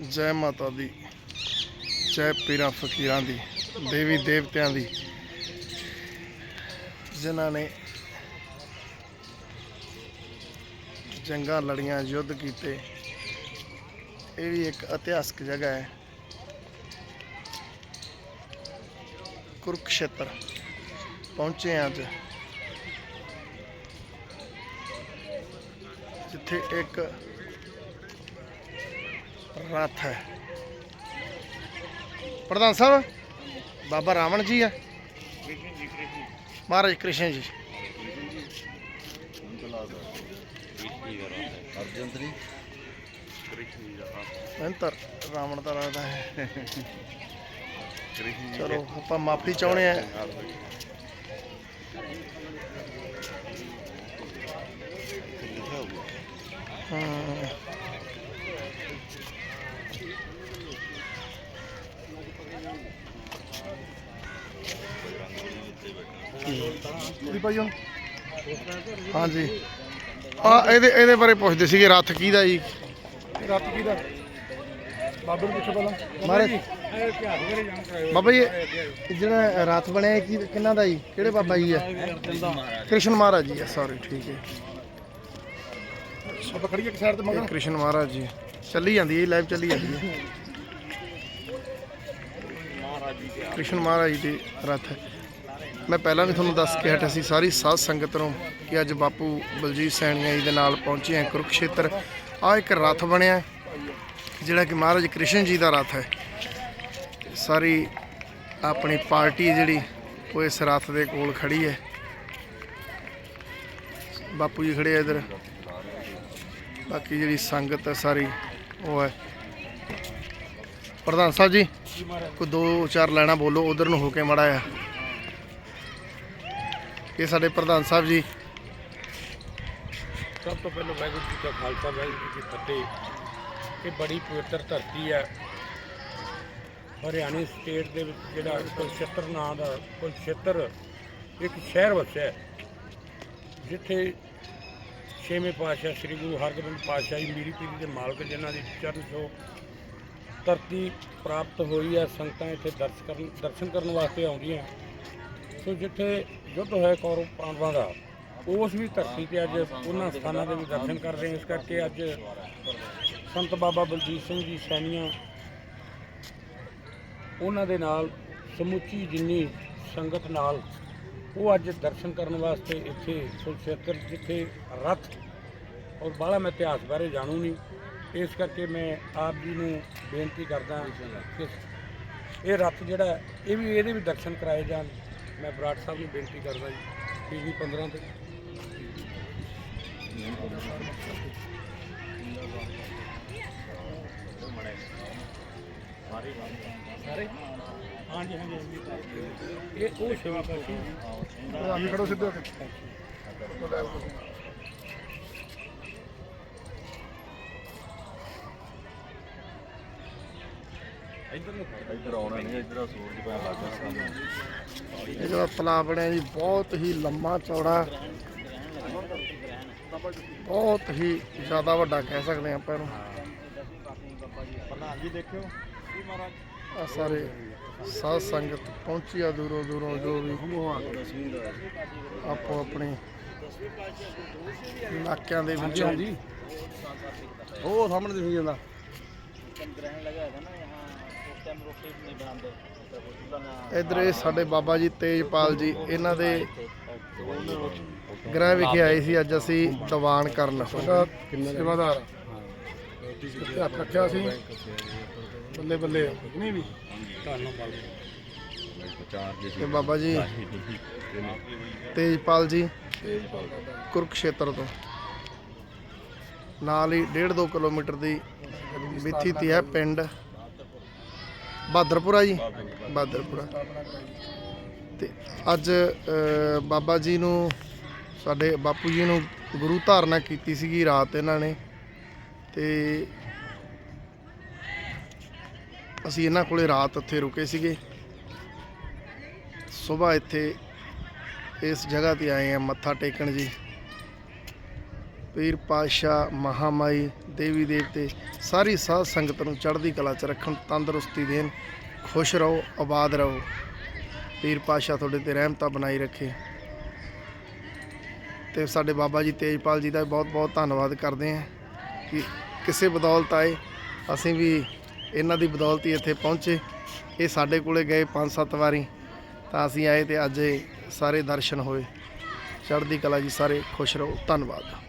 ਜੈ ਮਾਤਾ ਦੀ, ਜੈ ਪੀਰਾਂ ਫਕੀਰਾਂ ਦੀ, ਦੇਵੀ ਦੇਵਤਿਆਂ ਦੀ, ਜਿਨ੍ਹਾਂ ਨੇ ਜੰਗਾਂ ਲੜੀਆਂ, ਯੁੱਧ ਕੀਤੇ। ਇਹ ਵੀ ਇੱਕ ਇਤਿਹਾਸਕ ਜਗ੍ਹਾ ਹੈ। ਕੁਰਕਸ਼ੇਤਰ, ਪਹੁੰਚੇ ਹਾਂ ਅੱਜ। ਜਿੱਥੇ ਇੱਕ ਰੱਥ ਹੈ। ਪ੍ਰਧਾਨ ਸਾਹਿਬ, ਬਾਬਾ ਰਾਵਣ ਜੀ ਹੈ ਮਹਾਰਾਜ ਕ੍ਰਿਸ਼ਨ ਜੀ। ਅਰਜਨ ਤਰੀ ਮੈਨੂੰ ਰਾਵਣ ਦਾ ਲੱਗਦਾ ਹੈ। ਚਲੋ, ਆਪਾਂ ਮਾਫੀ ਚਾਹੁੰਦੇ ਆ ਹਾਂ। ਕੀ ਭਾਈ ਹੁਣ। ਹਾਂਜੀ। ਆ ਇਹਦੇ ਇਹਦੇ ਬਾਰੇ ਪੁੱਛਦੇ ਸੀਗੇ ਰੱਥ ਕਿਹਦਾ ਜੀ? ਰਾਤ ਕੀ ਦਾ ਬਾਬੇ ਨੂੰ ਪੁੱਛੋ ਪਹਿਲਾਂ। ਮਹਾਰਾਜ ਬਾਬਾ ਜੀ ਇਹ ਜਿਹੜਾ ਰੱਥ ਬਣਿਆ ਇਹ ਕੀ ਕਿੰਨਾ ਦਾ ਜੀ? ਕਿਹੜੇ ਬਾਬਾ ਜੀ ਆ? ਕ੍ਰਿਸ਼ਨ ਮਹਾਰਾਜ ਜੀ ਆ ਸੌਰੀ ਠੀਕ ਹੈ। ਆਪਾਂ ਖੜੀ ਇੱਕ ਸਾਈਡ ਤੇ ਇਹ ਮਗਰ ਕ੍ਰਿਸ਼ਨ ਮਹਾਰਾਜ ਜੀ। ਚੱਲੀ ਜਾਂਦੀ ਹੈ ਲਾਈਵ ਚੱਲੀ ਜਾਂਦੀ ਹੈ। ਕ੍ਰਿਸ਼ਨ ਮਹਾਰਾਜ ਜੀ ਦੀ ਰੱਥ। ਹੈ ਮੈਂ ਪਹਿਲਾਂ ਵੀ ਤੁਹਾਨੂੰ ਦੱਸ ਕੇ ਹਟਿਆ ਸੀ, ਸਾਰੀ ਸਾਧ ਸੰਗਤ ਨੂੰ ਕਿ ਅੱਜ ਬਾਪੂ ਬਲਜੀਤ ਸੈਣੀਆਂ ਜੀ ਦੇ ਨਾਲ ਪਹੁੰਚੇ ਹਾਂ ਕੁਰੂਕਸ਼ੇਤਰ। ਆ ਇੱਕ ਰੱਥ ਬਣਿਆ ਜਿਹੜਾ ਕਿ ਮਹਾਰਾਜ ਕ੍ਰਿਸ਼ਨ ਜੀ ਦਾ ਰੱਥ ਹੈ। ਸਾਰੀ ਆਪਣੀ ਪਾਰਟੀ ਜਿਹੜੀ, ਉਹ ਇਸ ਰੱਥ ਦੇ ਕੋਲ ਖੜੀ ਹੈ। ਬਾਪੂ ਜੀ ਖੜੇ ਆ ਇਧਰ। ਬਾਕੀ ਜਿਹੜੀ ਸੰਗਤ ਹੈ, ਸਾਰੀ ਉਹ ਹੈ। ਪ੍ਰਧਾਨ ਸਾਹਿਬ ਜੀ, ਕੋਈ ਦੋ ਚਾਰ ਲੈਣਾ ਬੋਲੋ, ਉਧਰ ਨੂੰ ਹੋ ਕੇ ਮੜਾ ਆ ਇਹ ਸਾਡੇ ਪ੍ਰਧਾਨ ਸਾਹਿਬ ਜੀ। ਸਭ ਤੋਂ ਪਹਿਲਾਂ ਵਾਹਿਗੁਰੂ ਜੀ ਦਾ ਖਾਲਸਾ, ਵਾਹਿਗੁਰੂ ਜੀ ਕੀ ਫਤਿਹ। ਇਹ ਬੜੀ ਪਵਿੱਤਰ ਧਰਤੀ ਹੈ। ਹਰਿਆਣੇ ਸਟੇਟ ਦੇ ਵਿੱਚ ਜਿਹੜਾ ਕੁਲਛੇਤਰ ਨਾਂ ਦਾ ਕੁਲਛੇਤਰ ਇੱਕ ਸ਼ਹਿਰ ਵਸਿਆ ਜਿੱਥੇ ਛੇਵੇਂ ਪਾਤਸ਼ਾਹ ਸ੍ਰੀ ਗੁਰੂ ਹਰਗੋਬਿੰਦ ਪਾਤਸ਼ਾਹ ਜੀ ਮੀਰੀ ਪੀਰੀ ਦੇ ਮਾਲਕ ਜਿਨ੍ਹਾਂ ਦੀ ਚਰਨ ਛੋਹ ਧਰਤੀ ਪ੍ਰਾਪਤ ਹੋਈ ਹੈ, ਸੰਗਤਾਂ ਇੱਥੇ ਦਰਸ਼ਨ ਕਰਨ ਦਰਸ਼ਨ ਕਰਨ ਵਾਸਤੇ ਆਉਂਦੀਆਂ। ਸੋ ਜਿੱਥੇ ਯੁੱਧ ਹੋਇਆ ਕੌਰਵ ਪਾਂਡਵਾਂ ਦਾ, ਉਸ ਵੀ ਧਰਤੀ ਤੇ ਅੱਜ ਉਹਨਾਂ ਸਥਾਨਾਂ ਦੇ ਵੀ ਦਰਸ਼ਨ ਕਰ ਰਹੇ ਹਾਂ। ਇਸ ਕਰਕੇ ਅੱਜ ਸੰਤ ਬਾਬਾ ਬਲਜੀਤ ਸਿੰਘ ਜੀ ਸੈਣੀਆਂ, ਉਹਨਾਂ ਦੇ ਨਾਲ ਸਮੁੱਚੀ ਜਿੰਨੀ ਸੰਗਤ ਨਾਲ, ਉਹ ਅੱਜ ਦਰਸ਼ਨ ਕਰਨ ਵਾਸਤੇ ਇੱਥੇ ਕੁਲਛੇਤਰ ਜਿੱਥੇ ਰੱਥ ਔਰ ਬਾਹਲਾ ਮੈਂ ਇਤਿਹਾਸ ਬਾਰੇ ਜਾਣੂ ਨਹੀਂ। ਇਸ ਕਰਕੇ ਮੈਂ ਆਪ ਜੀ ਨੂੰ ਬੇਨਤੀ ਕਰਦਾ ਕਿ ਇਹ ਰੱਥ ਜਿਹੜਾ, ਇਹ ਵੀ ਇਹਦੇ ਵੀ ਦਰਸ਼ਨ ਕਰਾਏ ਜਾਣ। ਮੈਂ ਬਰਾੜ ਸਾਹਿਬ ਨੂੰ ਬੇਨਤੀ ਕਰਦਾ ਜੀ ਪੀਵੀ 15 ਤੇ। ਸਾਰੇ? ਹਾਂਜੀ ਹਾਂਜੀ ਇਹ ਉਹ ਸੇਵਾ ਪਾਸ਼ੀ ਆਮੀ ਖੜੋ ਸਿੱਧੇ ਹੋ ਕੇ। ਇੱਧਰ ਨੂੰ ਆਉਣਾ ਨਹੀਂ ਇੱਧਰ ਸੂਰਜ ਪੈਣ ਲੱਗ ਜਾਣਾ ਸਾਨੂੰ ਇਹ ਜਿਹੜਾ ਤਲਾਬ ਬਣਿਆ ਜੀ ਬਹੁਤ ਹੀ ਲੰਮਾ ਚੌੜਾ ਬਹੁਤ ਹੀ ਜ਼ਿਆਦਾ ਵੱਡਾ ਕਹਿ ਸਕਦੇ ਹਾਂ ਆਪਾਂ ਇਹਨੂੰ। ਪ੍ਰਧਾਨ ਜੀ ਦੇਖਿਓ। ਕੀ ਮਹਾਰਾਜ। ਆ ਸਾਰੇ ਸਾਧ ਸੰਗਤ ਪਹੁੰਚੀ ਆ ਦੂਰੋਂ ਦੂਰੋਂ ਜੋ ਵੀ ਆਪੋ ਆਪਣੀ ਇਲਾਕਿਆਂ ਦੇ ਵਿੱਚੋਂ। ਉਹ ਸਾਹਮਣੇ ਦਿਖੀ ਜਾਂਦਾ। ਇਧਰ ਇਹ ਸਾਡੇ ਬਾਬਾ ਜੀ ਤੇਜਪਾਲ ਜੀ, ਇਹਨਾਂ ਦੇ ਗ੍ਰਹਿ ਵਿਖੇ ਆਏ ਸੀ, ਅੱਜ ਅਸੀਂ ਦੀਵਾਨ ਕਰਨ। ਸੇਵਾਦਾਰ। ਹੱਥ ਰੱਖਿਆ ਸੀ ਬੱਲੇ ਬੱਲੇ ਨਹੀਂ ਵੀ। ਧੰਨਵਾਦ ਚਾਰ ਤੇ ਬਾਬਾ ਜੀ, ਤੇਜਪਾਲ ਜੀ, ਕੁਰਕਸ਼ੇਤਰ ਤੋਂ। ਨਾਲ ਹੀ 1.5 ਕਿਲੋਮੀਟਰ ਦੀ ਮਿੱਥੀ ਤੇ ਹੈ ਪਿੰਡ। ਬਹਾਦਰਪੁਰਾ ਜੀ? ਬਹਾਦਰਪੁਰਾ ਤੇ ਅੱਜ ਬਾਬਾ ਜੀ ਨੂੰ, ਸਾਡੇ ਬਾਪੂ ਜੀ ਨੂੰ ਗੁਰੂ ਧਾਰਨਾ ਕੀਤੀ ਸੀਗੀ ਰਾਤ ਇਹਨਾਂ ਨੇ। ਤੇ ਅਸੀਂ ਇਹਨਾਂ ਕੋਲੇ ਰਾਤ ਉੱਥੇ ਰੁਕੇ ਸੀਗੇ। ਸਵੇਰ ਇੱਥੇ ਇਸ ਜਗ੍ਹਾ ਤੇ ਆਏ ਆ ਮੱਥਾ ਟੇਕਣ ਜੀ। ਪੀਰ ਪਾਤਸ਼ਾਹ, ਮਹਾਮਾਈ, ਦੇਵੀ ਦੇਵਤੇ ਸਾਰੀ ਸਾਧ ਸੰਗਤ ਨੂੰ ਚੜ੍ਹਦੀ ਕਲਾ 'ਚ ਰੱਖਣ, ਤੰਦਰੁਸਤੀ ਦੇਣ, ਖੁਸ਼ ਰਹੋ, ਆਬਾਦ ਰਹੋ। ਪੀਰ ਪਾਤਸ਼ਾਹ ਤੁਹਾਡੇ ਤੇ ਰਹਿਮਤਾਂ ਬਣਾਈ ਰੱਖੇ। ਤੇ ਸਾਡੇ ਬਾਬਾ ਜੀ ਤੇਜਪਾਲ ਜੀ ਦਾ ਬਹੁਤ ਬਹੁਤ ਧੰਨਵਾਦ ਕਰਦੇ ਹਾਂ ਕਿ ਕਿਸੇ ਬਦੌਲਤ ਆਏ। ਅਸੀਂ ਵੀ ਇਹਨਾਂ ਦੀ ਬਦੌਲਤ ਹੀ ਇੱਥੇ ਪਹੁੰਚੇ। ਇਹ ਸਾਡੇ ਕੋਲੇ ਗਏ ਪੰਜ ਸੱਤ ਵਾਰੀ, ਤਾਂ ਅਸੀਂ ਆਏ ਤੇ ਅੱਜ ਸਾਰੇ ਦਰਸ਼ਨ ਹੋਏ। ਚੜ੍ਹਦੀ ਕਲਾ ਜੀ ਸਾਰੇ ਖੁਸ਼ ਰਹੋ। ਧੰਨਵਾਦ।